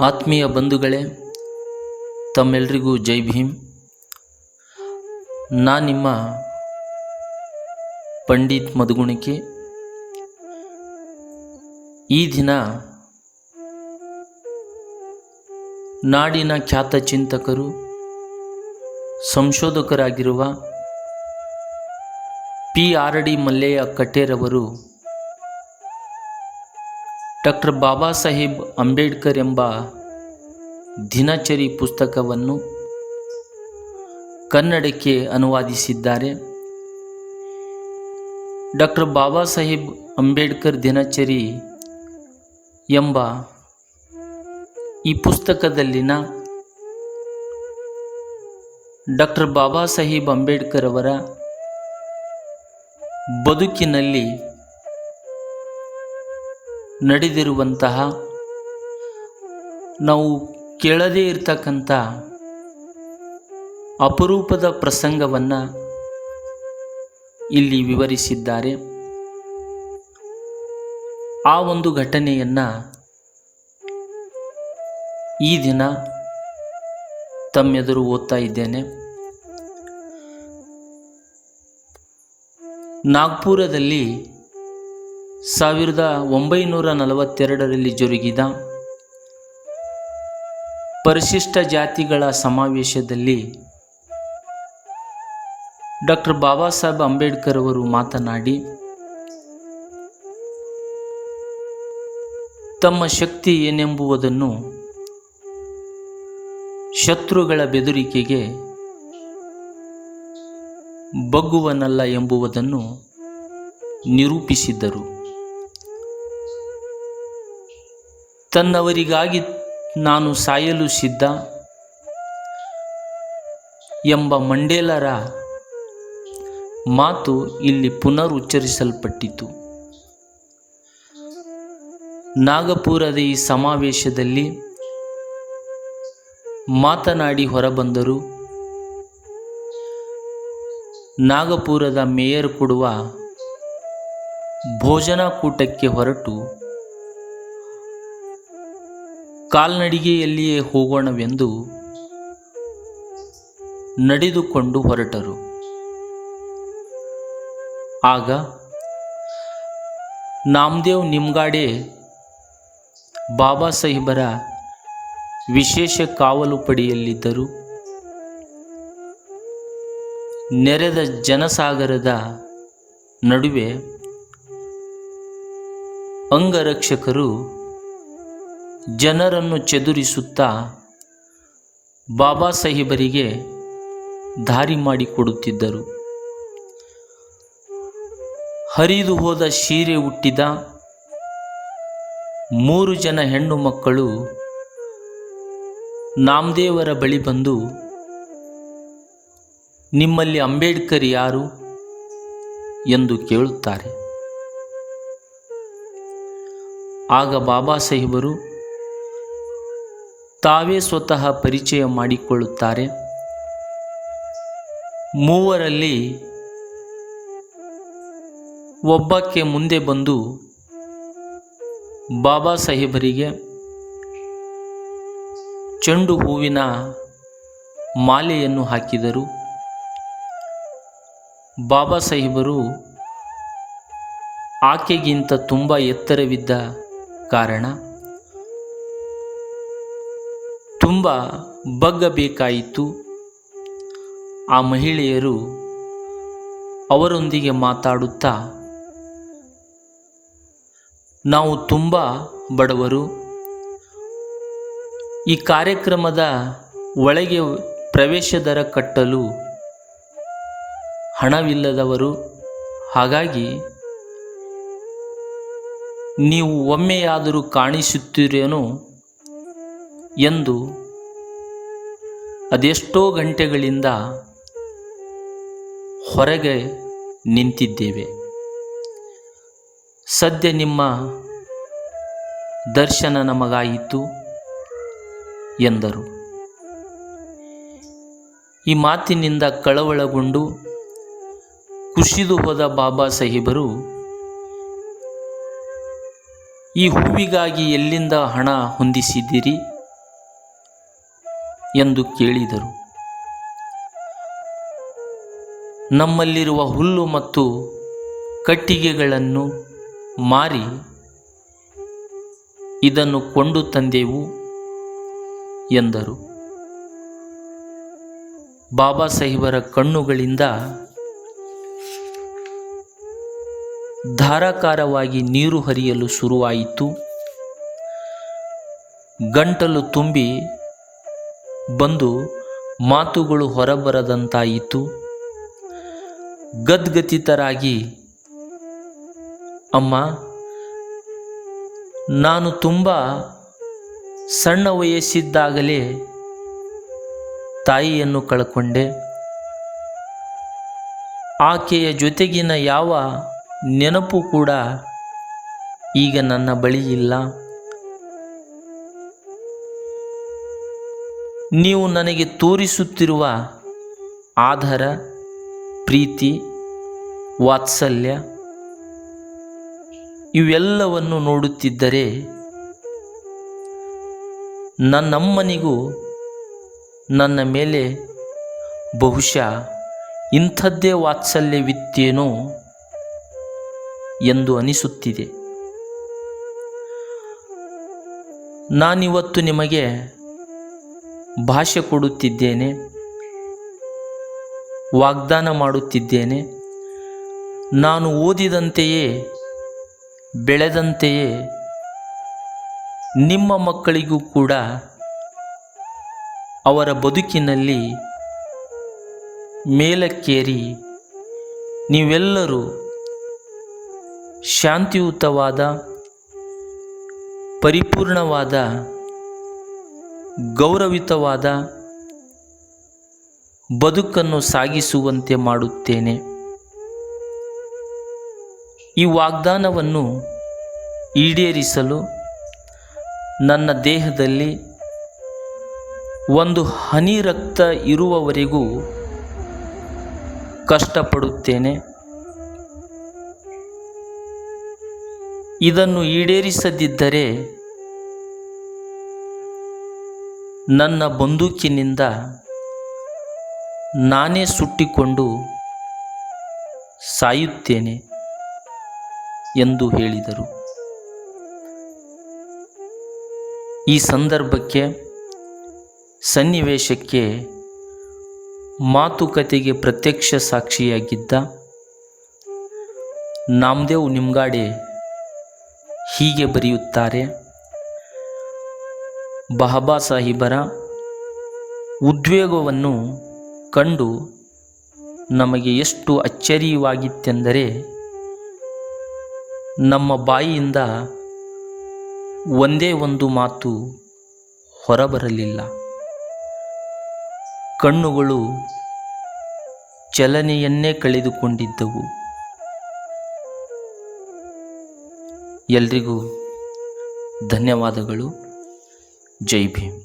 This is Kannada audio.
ಆತ್ಮೀಯ ಬಂಧುಗಳೇ ತಮ್ಮೆಲ್ಲರಿಗೂ ಜೈ ಭೀಮ್. ನಾ ನಿಮ್ಮ ಪಂಡಿತ್ ಮಧುಗುಣಿಕೆ. ಈ ದಿನ ನಾಡಿನ ಖ್ಯಾತ ಚಿಂತಕರು, ಸಂಶೋಧಕರಾಗಿರುವ ಪಿ ಆರ್ ಡಿ ಮಲ್ಲೆಯ ಕಟ್ಟೇರವರು ಡಾಕ್ಟರ್ ಬಾಬಾ ಸಾಹೇಬ್ ಅಂಬೇಡ್ಕರ್ ಎಂಬ ದಿನಚರಿ ಪುಸ್ತಕವನ್ನು ಕನ್ನಡಕ್ಕೆ ಅನುವಾದಿಸಿದ್ದಾರೆ. ಡಾಕ್ಟರ್ ಬಾಬಾ ಸಾಹೇಬ್ ಅಂಬೇಡ್ಕರ್ ದಿನಚರಿ ಎಂಬ ಈ ಪುಸ್ತಕದಲ್ಲಿನ ಡಾಕ್ಟರ್ ಬಾಬಾ ಸಾಹೇಬ್ ಅಂಬೇಡ್ಕರ್ ಅವರ ಬದುಕಿನಲ್ಲಿ ನಡೆದಿರುವಂತಹ ನಾವು ಕೇಳದೇ ಇರತಕ್ಕಂಥ ಅಪರೂಪದ ಪ್ರಸಂಗವನ್ನು ಇಲ್ಲಿ ವಿವರಿಸಿದ್ದಾರೆ. ಆ ಒಂದು ಘಟನೆಯನ್ನು ಈ ದಿನ ತಮ್ಮೆದುರು ಓದ್ತಾ ಇದ್ದೇನೆ. ನಾಗ್ಪುರದಲ್ಲಿ ಸಾವಿರದ ಒಂಬೈನೂರ ನಲವತ್ತೆರಡರಲ್ಲಿ ಜರುಗಿದ ಪರಿಶಿಷ್ಟ ಜಾತಿಗಳ ಸಮಾವೇಶದಲ್ಲಿ ಡಾಕ್ಟರ್ ಬಾಬಾ ಸಾಹೇಬ್ ಅಂಬೇಡ್ಕರ್ ಅವರು ಮಾತನಾಡಿ, ತಮ್ಮ ಶಕ್ತಿ ಏನೆಂಬುವುದನ್ನು ಶತ್ರುಗಳ ಬೆದರಿಕೆಗೆ ಬಗ್ಗುವನಲ್ಲ ಎಂಬುವುದನ್ನು ನಿರೂಪಿಸಿದ್ದರು ತನ್ನವರಿಗಾಗಿ ನಾನು ಸಾಯಲು ಸಿದ್ಧ ಎಂಬ ಮಂಡೇಲರ ಮಾತು ಇಲ್ಲಿ ಪುನರ್ ಉಚ್ಚರಿಸಲ್ಪಟ್ಟಿತು ನಾಗಪುರದ ಈ ಸಮಾವೇಶದಲ್ಲಿ ಮಾತನಾಡಿ ಹೊರಬಂದರು. ನಾಗಪುರದ ಮೇಯರ್ ಕೊಡುವ ಭೋಜನ ಕೂಟಕ್ಕೆ ಹೊರಟು. ಕಾಲ್ನಡಿಗೆಯಲ್ಲಿಯೇ ಹೋಗೋಣವೆಂದು ನಡೆದುಕೊಂಡು ಹೊರಟರು. ಆಗ ನಾಮದೇವ್ ನಿಮ್ಗಾಡೆ ಬಾಬಾ ಸಾಹೇಬರ ವಿಶೇಷ ಕಾವಲು ಪಡೆಯಲ್ಲಿದ್ದರು. ನೆರೆದ ಜನಸಾಗರದ ನಡುವೆ ಅಂಗರಕ್ಷಕರು ಜನರನ್ನು ಚದುರಿಸುತ್ತಾ ಬಾಬಾ ಸಾಹೇಬರಿಗೆ ದಾರಿ ಮಾಡಿಕೊಡುತ್ತಿದ್ದರು. ಹರಿದು ಹೋದ ಸೀರೆ ಹುಟ್ಟಿದ ಮೂರು ಜನ ಹೆಣ್ಣು ಮಕ್ಕಳು ನಾಮದೇವರ ಬಳಿ ಬಂದು, ನಿಮ್ಮಲ್ಲಿ ಅಂಬೇಡ್ಕರ್ ಯಾರು? ಎಂದು ಕೇಳುತ್ತಾರೆ. ಆಗ ಬಾಬಾ ಸಾಹೇಬರು ತಾವೇ ಸ್ವತಃ ಪರಿಚಯ ಮಾಡಿಕೊಳ್ಳುತ್ತಾರೆ. ಮೂವರಲ್ಲಿ ಒಬ್ಬಕ್ಕೆ ಮುಂದೆ ಬಂದು ಬಾಬಾ ಸಾಹೇಬರಿಗೆ ಚೆಂಡು ಹೂವಿನ ಮಾಲೆಯನ್ನು ಹಾಕಿದರು. ಬಾಬಾ ಸಾಹೇಬರು ಆಕೆಗಿಂತ ತುಂಬ ಎತ್ತರವಿದ್ದ ಕಾರಣ ತುಂಬ ಬಗ್ಗಬೇಕಾಯಿತು. ಆ ಮಹಿಳೆಯರು ಅವರೊಂದಿಗೆ ಮಾತಾಡುತ್ತಾ, ನಾವು ತುಂಬ ಬಡವರು. ಈ ಕಾರ್ಯಕ್ರಮದ ಒಳಗೆ ಪ್ರವೇಶ ದರ ಕಟ್ಟಲು ಹಣವಿಲ್ಲದವರು. ಹಾಗಾಗಿ ನೀವು ಒಮ್ಮೆಯಾದರೂ ಕಾಣಿಸುತ್ತೀರೇನೋ ಎಂದು ಅದೆಷ್ಟೋ ಗಂಟೆಗಳಿಂದ ಹೊರಗೆ ನಿಂತಿದ್ದೇವೆ. ಸದ್ಯ ನಿಮ್ಮ ದರ್ಶನ ನಮಗಾಯಿತು ಎಂದರು. ಈ ಮಾತಿನಿಂದ ಕಳವಳಗೊಂಡು ಕುಸಿದು ಹೋದ ಬಾಬಾ ಸಾಹೇಬರು, ಈ ಹೂವಿಗಾಗಿ ಎಲ್ಲಿಂದ ಹಣ ಹೊಂದಿಸಿದ್ದೀರಿ? ಎಂದು ಕೇಳಿದರು. ನಮ್ಮಲ್ಲಿರುವ ಹುಲ್ಲು ಮತ್ತು ಕಟ್ಟಿಗೆಗಳನ್ನು ಮಾರಿ ಇದನ್ನು ಕೊಂಡು ತಂದೆವು ಎಂದರು. ಬಾಬಾ ಸಾಹೇಬರ ಕಣ್ಣುಗಳಿಂದ ಧಾರಾಕಾರವಾಗಿ ನೀರು ಹರಿಯಲು ಶುರುವಾಯಿತು. ಗಂಟಲು ತುಂಬಿ ಬಂದು ಮಾತುಗಳು ಹೊರಬರದಂತಾಯಿತು. ಗದ್ಗತಿತರಾಗಿ, ಅಮ್ಮ, ನಾನು ತುಂಬ ಸಣ್ಣ ವಯಸ್ಸಿದ್ದಾಗಲೇ ತಾಯಿಯನ್ನು ಕಳ್ಕೊಂಡೆ. ಆಕೆಯ ಜೊತೆಗಿನ ಯಾವ ನೆನಪು ಕೂಡ ಈಗ ನನ್ನ ಬಳಿ ಇಲ್ಲ. ನೀವು ನನಗೆ ತೋರಿಸುತ್ತಿರುವ ಆಧಾರ, ಪ್ರೀತಿ, ವಾತ್ಸಲ್ಯ ಇವೆಲ್ಲವನ್ನು ನೋಡುತ್ತಿದ್ದರೆ ನನ್ನಮ್ಮನಿಗೂ ನನ್ನ ಮೇಲೆ ಬಹುಶಃ ಇಂಥದ್ದೇ ವಾತ್ಸಲ್ಯವಿತ್ತೇನೋ ಎಂದು ಅನಿಸುತ್ತಿದೆ. ನಾನಿವತ್ತು ನಿಮಗೆ ಭಾಷೆ ಕೊಡುತ್ತಿದ್ದೇನೆ, ವಾಗ್ದಾನ ಮಾಡುತ್ತಿದ್ದೇನೆ. ನಾನು ಓದಿದಂತೆಯೇ, ಬೆಳೆದಂತೆಯೇ, ನಿಮ್ಮ ಮಕ್ಕಳಿಗೂ ಕೂಡ ಅವರ ಬದುಕಿನಲ್ಲಿ ಮೇಲಕ್ಕೇರಿ. ನೀವೆಲ್ಲರೂ ಶಾಂತಿಯುತವಾದ, ಪರಿಪೂರ್ಣವಾದ ಗೌರವಿತವಾದ ಬದುಕನ್ನು ಸಾಗಿಸುವಂತೆ ಮಾಡುತ್ತೇನೆ. ಈ ವಾಗ್ದಾನವನ್ನು ಈಡೇರಿಸಲು ನನ್ನ ದೇಹದಲ್ಲಿ ಒಂದು ಹನಿ ರಕ್ತ ಇರುವವರೆಗೂ ಕಷ್ಟಪಡುತ್ತೇನೆ. ಇದನ್ನು ಈಡೇರಿಸದಿದ್ದರೆ ನನ್ನ ಬಂದೂಕಿನಿಂದ ನಾನೇ ಸುಟ್ಟಿಕೊಂಡು ಸಾಯುತ್ತೇನೆ ಎಂದು ಹೇಳಿದರು. ಈ ಸಂದರ್ಭಕ್ಕೆ ಸನ್ನಿವೇಶಕ್ಕೆ ಮಾತುಕತೆಗೆ ಪ್ರತ್ಯಕ್ಷ ಸಾಕ್ಷಿಯಾಗಿದ್ದ ನಾಮದೇವ್ ನಿಮ್ಗಾಡೆ ಹೀಗೆ ಬರೆಯುತ್ತಾರೆ ಬಹಬಾ ಸಾಹಿಬರ ಉದ್ವೇಗವನ್ನು ಕಂಡು ನಮಗೆ ಎಷ್ಟು ಅಚ್ಚರಿಯವಾಗಿತ್ತೆಂದರೆ ನಮ್ಮ ಬಾಯಿಯಿಂದ ಒಂದೇ ಒಂದು ಮಾತು ಹೊರಬರಲಿಲ್ಲ. ಕಣ್ಣುಗಳು ಚಲನೆಯನ್ನೇ ಕಳೆದುಕೊಂಡಿದ್ದವು. ಎಲ್ರಿಗೂ ಧನ್ಯವಾದಗಳು. ಜೈ ಭೀಮ್